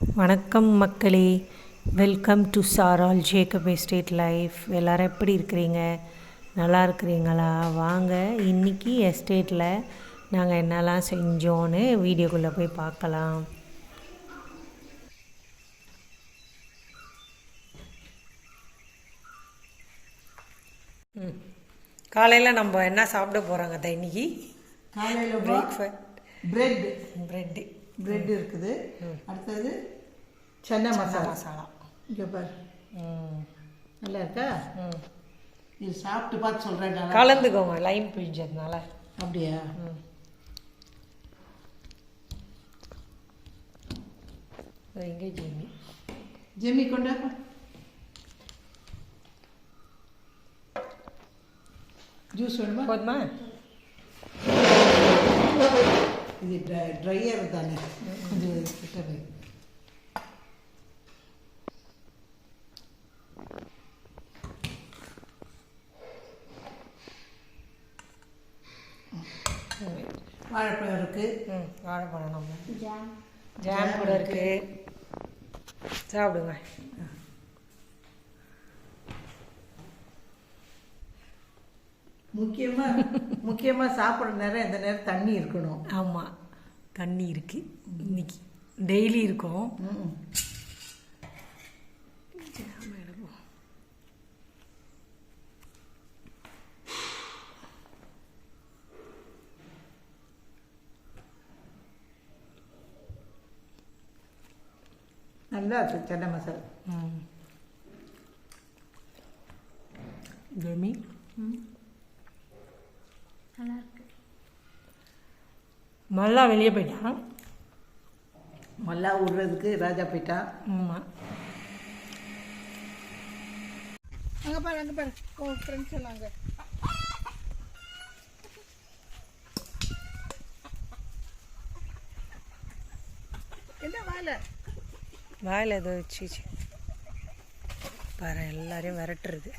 வணக்கம் மக்களே. Welcome to Saral Jacob estate life எல்லாரும் எப்படி இருக்கிறீங்க? நல்லா இருக்கிறீங்களா? வாங்க இன்னைக்கு எஸ்டேட்டில் நாங்கள் என்னெல்லாம் செஞ்சோன்னு வீடியோக்குள்ளே போய் பார்க்கலாம். காலையில் நம்ம என்ன சாப்பிட போகிறாங்க இன்னைக்கு? காலையில் பிரேக்ஃபாஸ்ட் பிரெட் ப்ரெட்டு பிரெட் இருக்குது. அடுத்தது சன்னா மசாலா. மசாலா. இங்கே பாரு. ம். நல்லா இருக்கா? ம். இது சாப்பிட்டு பார்த்து சொல்கிறேன் கலந்துக்கோங்க லைன் பிழிஞ்சதுனால அப்படியா? எங்கே ஜெமி. ஜெமி கொண்டா ஜூஸ் வேணுமா? போதுமா? இது ட்ரை ட்ரையர் தானே? கொஞ்சம் கிட்ட போய் வாழைப்பழம் இருக்குது ம் வாழைப்பழம் நம்ம. ஜாம் கூட இருக்கு. சாப்பிடுங்க. முக்கியமாக முக்கியமாக சாப்பிட்ற நேரம் இந்த நேரம் தண்ணி இருக்கணும். ஆமாம் தண்ணி இருக்கு. இன்னைக்கு டெய்லி இருக்கும். ம் நல்லா இருக்கு சன்னா மசாலா. ம். ஜெமி நல்லா வெளியே போயிட்டான் மல்லா விடுறதுக்கு ராஜா போயிட்டா. ஆமாம் அங்கே பாரு அங்கே பாரு. ஓ ஃப்ரெண்ட்ஸ் எல்லாம் அங்கே. என்ன வேலை வாயில் ஏதோ வச்சுச்சு பாரு எல்லாரையும் விரட்டுறது.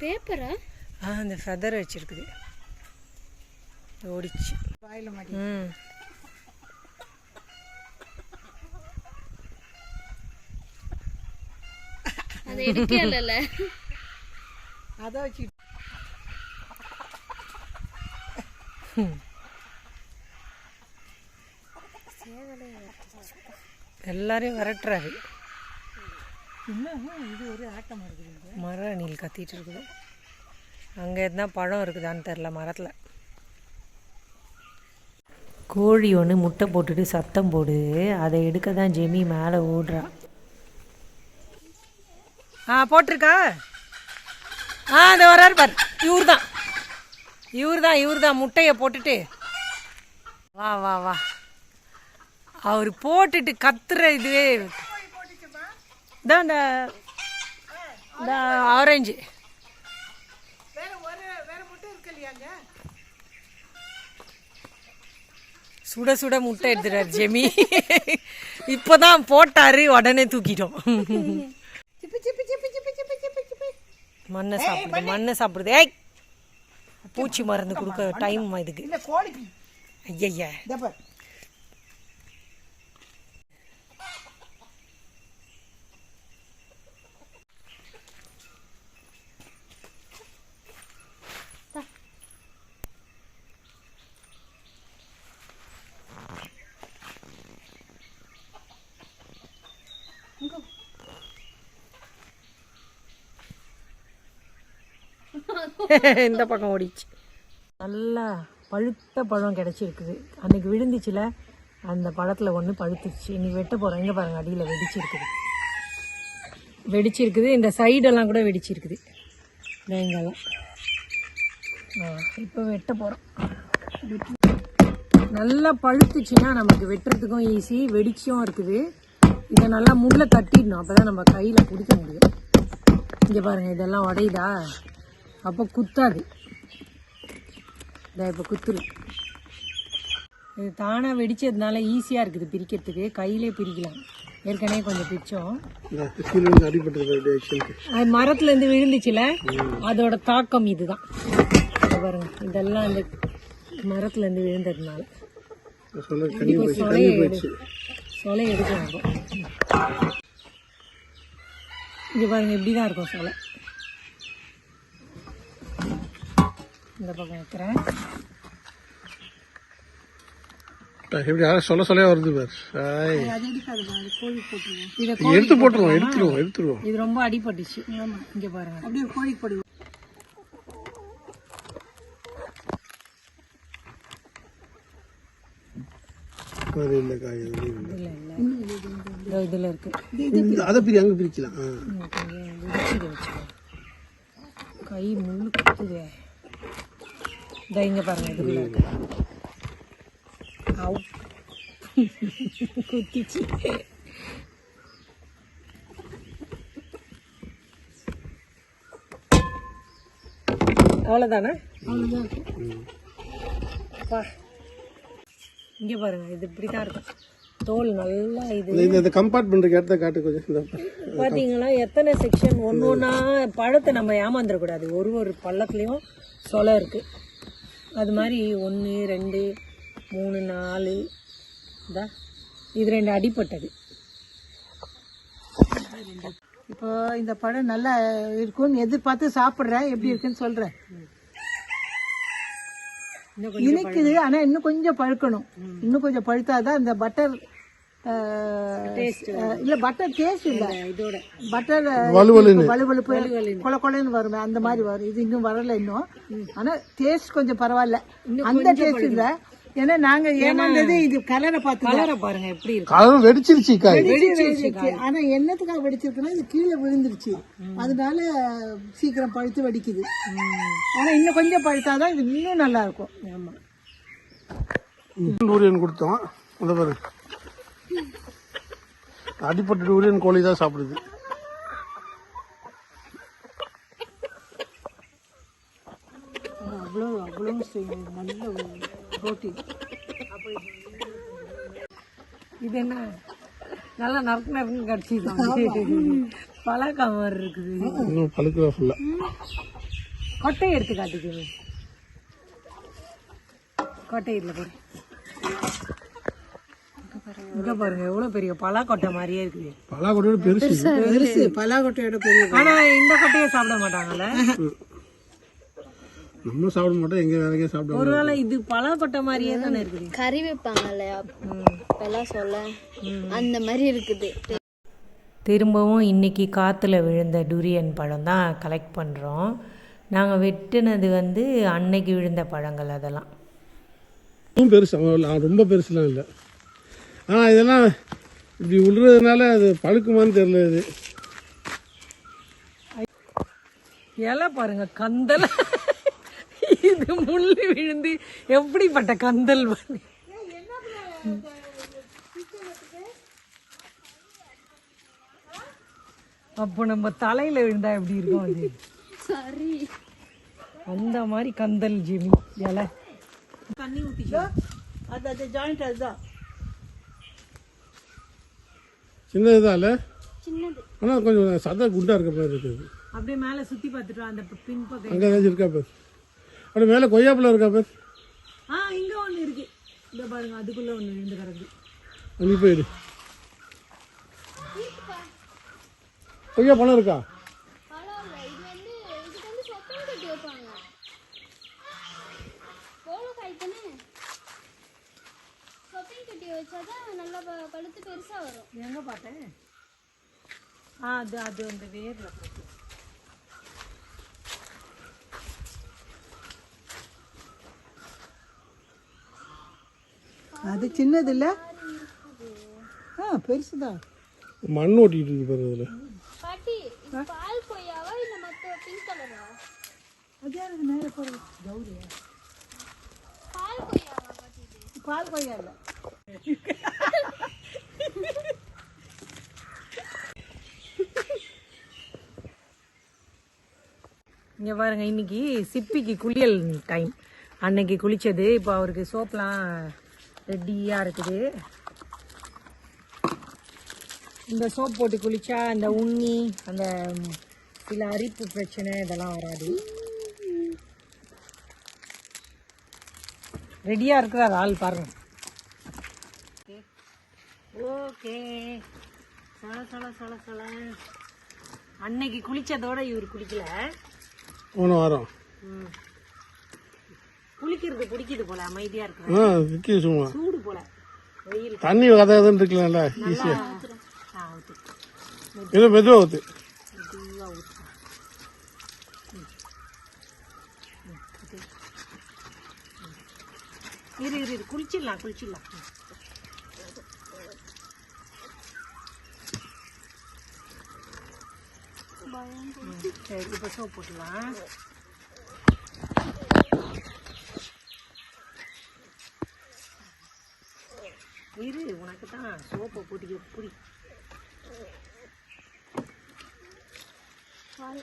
பேப்பரா? ஆ அந்த ஃபெதர் வச்சிருக்குது. ஓடிச்சு. வாயில் மாட்டி. ம். அது எடுக்கல அதை வச்சு எல்லாரையும் விரட்டுறாரு. இன்னும் இது ஒரு ஆட்டம் இருக்குது மர அணில் கத்திட்டு இருக்குது. அங்கே எதுனா பழம் இருக்குதான்னு தெரில மரத்தில். கோழி ஒன்று முட்டை போட்டுட்டு சத்தம் போடுது அதை எடுக்க தான் ஜெமி மேலே ஓடுறா. ஆ போட்டிருக்கா? ஆ அந்த வராரு பார். இவர் தான் இவர் தான் இவர் தான் முட்டையை போட்டுட்டு. வா வா வா. அவர் போட்டுட்டு கத்துற இதுவே இதான் இந்த. இந்த ஆரஞ்சு வேற ஒரு வேற மட்டும் இருக்கு இல்லையாங்க சுட சுட முட்டை எடுத்துட்டார் ஜெமி. இப்போதான் போட்டாரு உடனே தூக்கிட்டோம். மண்ணை சாப்பிடுது மண்ணை. சாப்பிடுது. ஏய்! பூச்சி மருந்து கொடுக்க டைம் இதுக்கு இல்லை இந்த பக்கம் ஓடிச்சு. நல்லா பழுத்த பழம் கிடைச்சிருக்குது. அன்னைக்கு விழுந்துச்சுல அந்த பழத்தில் ஒன்று பழுத்துருச்சு. இன்னைக்கு வெட்ட போகிறோம் எங்கே பாருங்க அடியில் வெடிச்சிருக்குது. வெடிச்சிருக்குது. இந்த சைடெல்லாம் கூட வெடிச்சிருக்குது. ஆ இப்போ வெட்ட போகிறோம் நல்லா பழுத்துச்சுன்னா நமக்கு வெட்டுறதுக்கும் ஈஸி வெடிச்சும் இருக்குது. இதை நல்லா முள்ள தட்டிடணும். அப்போ தான் நம்ம கையில் பிடிக்க முடியும். இங்கே பாருங்க இதெல்லாம் உடையுதா? அப்போ குத்தாது. இதை இப்போ குத்துரு. இது தானாக வெடிச்சதுனால ஈஸியாக இருக்குது பிரிக்கிறதுக்கு. கையிலே பிரிக்கலாம். ஏற்கனவே கொஞ்சம் பிரிச்சோம். அது மரத்துலேருந்து விழுந்துச்சுல? அதோட தாக்கம் இதுதான். பாருங்க. இதெல்லாம் அந்த மரத்துலேருந்து விழுந்ததுனால. சொலை எடுக்கணும் இங்கே பாருங்க இப்படி தான் இருக்கும் சொலை இந்த பக்கம் வைக்கிறேன். எப்படி யாரும் சொல்ல சொல்ல வருது பார். எடுத்து போட்டுருவோம் எடுத்துருவோம் எடுத்துருவோம். இது ரொம்ப அடிபட்டுச்சு. இங்கே பாருங்க. அப்படியே கோழி பொடி. அது இல்லை காய் அது இல்லை. இல்லை இல்லை. இதோ இதில் இருக்கு. அதை பிரி அங்கே பிரிக்கலாம். கை முள்ளு குத்துதே. இதோ இங்கே பாருங்க இதுக்குள்ள இருக்கு ஆவ். குத்திச்சு அவ்வளோதானே பா இங்கே பாருங்க இது இப்படி தான் இருக்கும் தோல் நல்லா இது இந்த- இந்த- இந்த இடத்த காட்டு கொஞ்சம் இந்த பாத்தீங்களா எத்தனை செக்ஷன் ஒன்று ஒன்றா பழத்தை நம்ம ஏமாந்துடக்கூடாது ஒரு ஒரு பள்ளத்துலேயும் சொலை இருக்கு அது மாதிரி ஒன்று ரெண்டு மூணு நாலு. இதா? இது ரெண்டு அடிப்பட்டது. இப்போ இந்த பழம் நல்லா இருக்கும்னு எதிர்பார்த்து சாப்பிட்றேன். எப்படி இருக்குன்னு சொல்றேன். இனிக்குது ஆனா இன்னும் கொஞ்சம் பழுக்கணும். இன்னும் கொஞ்சம் பழுத்தாதான் இந்த பட்டர் இல்ல பட்டர் டேஸ்ட் இல்ல. இதோட. பட்டர் வலுவலுன்னு. வலுவலுப்பு கொல கொலன்னு வருமே அந்த மாதிரி வரும். இது இன்னும் வரல இன்னும். ஆனா டேஸ்ட் கொஞ்சம் பரவாயில்ல. அந்த டேஸ்ட் இல்ல. ஏன்னா நாங்க ஏமாந்தது இது கலரை பார்த்து கலரை பாருங்க எப்படி இருக்கு. கலரும் வெடிச்சிருச்சு. ஆனா என்னத்துக்காக வெடிச்சிருக்குன்னா இது கீழே விழுந்துருச்சு. அதனால சீக்கிரம் பழுத்து வெடிக்குது. ஆனா இன்னும் கொஞ்சம் பழுத்தாதான் இது இன்னும் நல்லா இருக்கும். ஆமா. கொடுத்தோம். அந்த பாரு. அடிப்பட்ட டூரியன் கோழி தான் சாப்பிடுது. அவ்வளோ அவ்வளோ நல்ல ப்ரோட்டீன் இது என்ன? நல்லா நறுக்கு நறுக்கு கடிச்சிருக்காங்க. பழக்கா மாதிரி இருக்குது. பழுக்கல கொட்டையை எடுத்து காட்டிக்கோங்க. கொட்டை இல்லை பாரு இங்க பாருங்க எவ்வளவு பெரிய பலாக்கொட்டை மாதிரியே இருக்குது. பலா கூட பெருசு பெருசு பலாக்கொட்டையோட பெரிய ஆனா இந்த கொட்டையை சாப்பிட மாட்டாங்கல்ல? நம்ம சாப்பிட மாட்டோம் எங்க வேற எங்கேயும் சாப்பிடுவோம் ஒருவேளை இது பலாக்கொட்டை மாதிரியே தானே இருக்குது? கறி வைப்பாங்கல்ல இப்பெல்லாம் சொல்ல. அந்த மாதிரி இருக்குது. திரும்பவும் இன்னைக்கு காற்றுல விழுந்த டூரியன் பழம் தான் கலெக்ட் பண்ணுறோம் நாங்கள் வெட்டினது வந்து அன்னைக்கு விழுந்த பழங்கள் அதெல்லாம். பெருசு. ரொம்ப பெருசுலாம் இல்லை. ஆனால் இதெல்லாம் இப்படி விழுறதுனால அது பழுக்குமான்னு தெரியல இது. இலை பாருங்க கந்தல். இது முள்ளு விழுந்து எப்படிப்பட்ட கந்தல் பாருங்க. அப்போ நம்ம தலையில விழுந்தா எப்படி இருக்கும் அது? சரி. அந்த மாதிரி கந்தல் ஜிமி இலை. தண்ணி ஊற்றிக்கோ அது அது ஜாயிண்ட் அதுதான். சின்னது. தான் ஆனால் கொஞ்சம் சதா குண்டா இருக்க மாதிரி இருக்குது அப்படியே மேலே சுற்றி பார்த்துட்டு அந்த பின் பக்கம். அங்கே ஏதாச்சும் இருக்கா பேர். அப்படி மேலே கொய்யாப்பழம் இருக்கா பேர்? ஆ இங்க ஒன்று இருக்கு. இந்த பாருங்க அதுக்குள்ள ஒன்று விழுந்து கிடக்கு. அங்கே போயிடு. கொய்யா பழம் இருக்கா பரவாயில்ல இது வந்து இதுக்கு வந்து சொத்தம் கட்டி வைப்பாங்க போல காய் தானே கட்டி வச்சாதான் நல்லா ப- பழுத்து பெருசா வரும். எங்க பார்த்தேன்? ஆ அது அது அந்த வேர்ல போட்டு. அது சின்னது இல்ல? ஆ பெருசுதான் மண் ஓட்டிட்டு இருக்கு பாரு அதில். பாட்டி பால் கொய்யாவா இல்ல மத்த பிங்க் கலரா அது யாருக்கு நேரம் போடுறது கௌரியா பால் கொய்யாவா பாட்டி இது? பால் கொய்யா இல்லை. இங்க பாருங்க இன்னைக்கு சிப்பிக்கு குளியல் டைம் அன்னைக்கு குளிச்சது இப்போ அவருக்கு சோப்லாம் ரெடியாக இருக்குது. இந்த சோப் போட்டு குளிச்சா அந்த உண்ணி அந்த சில அரிப்பு பிரச்சனை இதெல்லாம் வராது. ரெடியாக இருக்கிற ஆள் பாருங்க. ஓகே. சல சல சல சல. அன்னைக்கு குளிச்சதோட இவர் குளிக்கல. போன வாரம். ம். குளிக்கிறது பிடிக்குது போல அமைதியா இருக்கு சும்மா. சூடு போல. வெயில். தண்ணி கதை கதன்னு இருக்கலாம்ல ஈஸியா. இல்லை மெதுவாக ஊற்று இரு இரு. குளிச்சிடலாம் குளிச்சிடலாம் ம். ம், சரி இப்போ சோப் போட்டுலாம் இரு உனக்கு தான் சோப்பை போட்டு புடி பேம்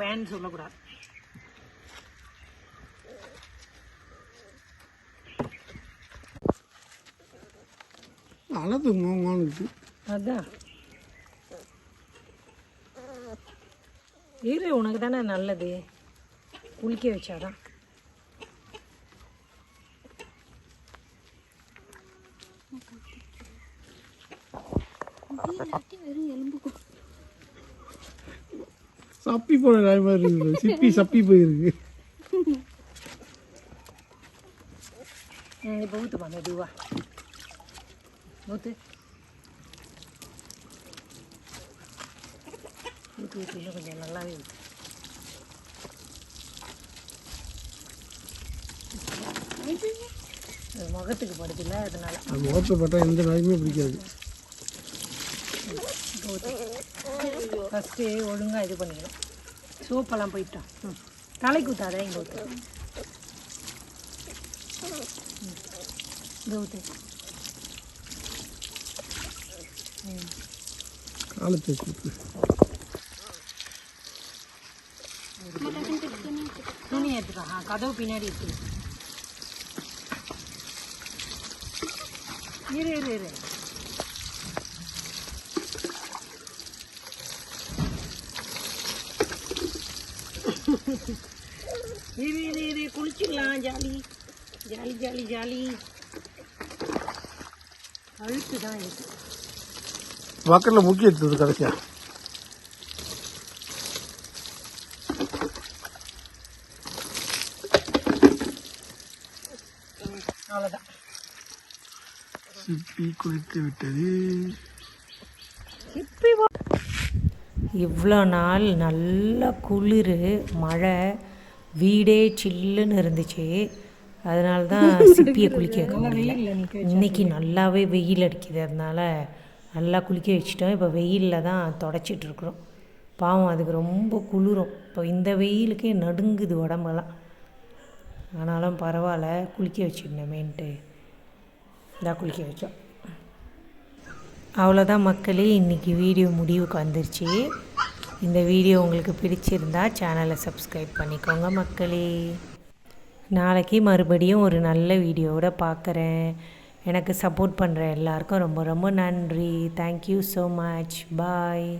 பேன்னு சொல்லக்கூடாது. அழகு மோமானுக்கு அதான். இரு உனக்கு தானே நல்லது. குளிக்க வச்சாதான். போன நாய் மாதிரி இருக்குது. சிப்பி சப்பி போயிருக்கு. இப்போ ஊற்றுப்பா மெதுவா ஊற்று ஊற்று ஊற்று இன்னும் கொஞ்சம் நல்லாவே ஊற்று முகத்துக்கு படுதுல அதனால. அது முகத்தை பட்டா எந்த நாயுமே பிடிக்காது. ஃபஸ்ட்டு ஒழுங்காக இது பண்ணிக்கணும். சோப்பெல்லாம் போயிட்டோம் ம். தலைக்கு ஊற்றாத இங்கே ஊற்று இங்கே ஊற்று காலை தேய்ச்சி ஊற்று துணி எடுத்துக்கோ. கதவு பின்னாடி இருக்கு. இரு இரு இரு. இரு இரு இரு குளிச்சிடலாம் ஜாலி. Jolly jolly jolly. அழுத்து தான் இருக்கு முக்கிய எடுத்தது கடைசியா? அவ்வளோதான் சிப்பி குளித்து விட்டது. இவ்வளோ நாள் நல்ல குளிர் மழை வீடே சில்லுன்னு இருந்துச்சு. அதனால தான் சிப்பியை குளிக்க வைக்க முடியல. இன்னைக்கு நல்லாவே வெயில் அடிக்குது. அதனால நல்லா குளிக்க வச்சுட்டோம். இப்போ வெயிலில் தான் தொடச்சிட்டு இருக்கிறோம். பாவம் அதுக்கு ரொம்ப குளிரும். இப்போ இந்த வெயிலுக்கே நடுங்குது உடம்பெல்லாம். ஆனாலும் பரவாயில்ல குளிக்க வச்சிருந்தோமேன்ட்டு. இதான் குளிக்க வச்சோம். அவ்வளோதான் மக்களே இன்றைக்கி வீடியோ முடிவுக்கு வந்துருச்சு. இந்த வீடியோ உங்களுக்கு பிடிச்சிருந்தா சேனலை சப்ஸ்கிரைப் பண்ணிக்கோங்க மக்களே. நாளைக்கு மறுபடியும் ஒரு நல்ல வீடியோவோட பார்க்குறேன் எனக்கு சப்போர்ட் பண்ணுற எல்லாருக்கும் ரொம்ப ரொம்ப நன்றி. Thank you so much bye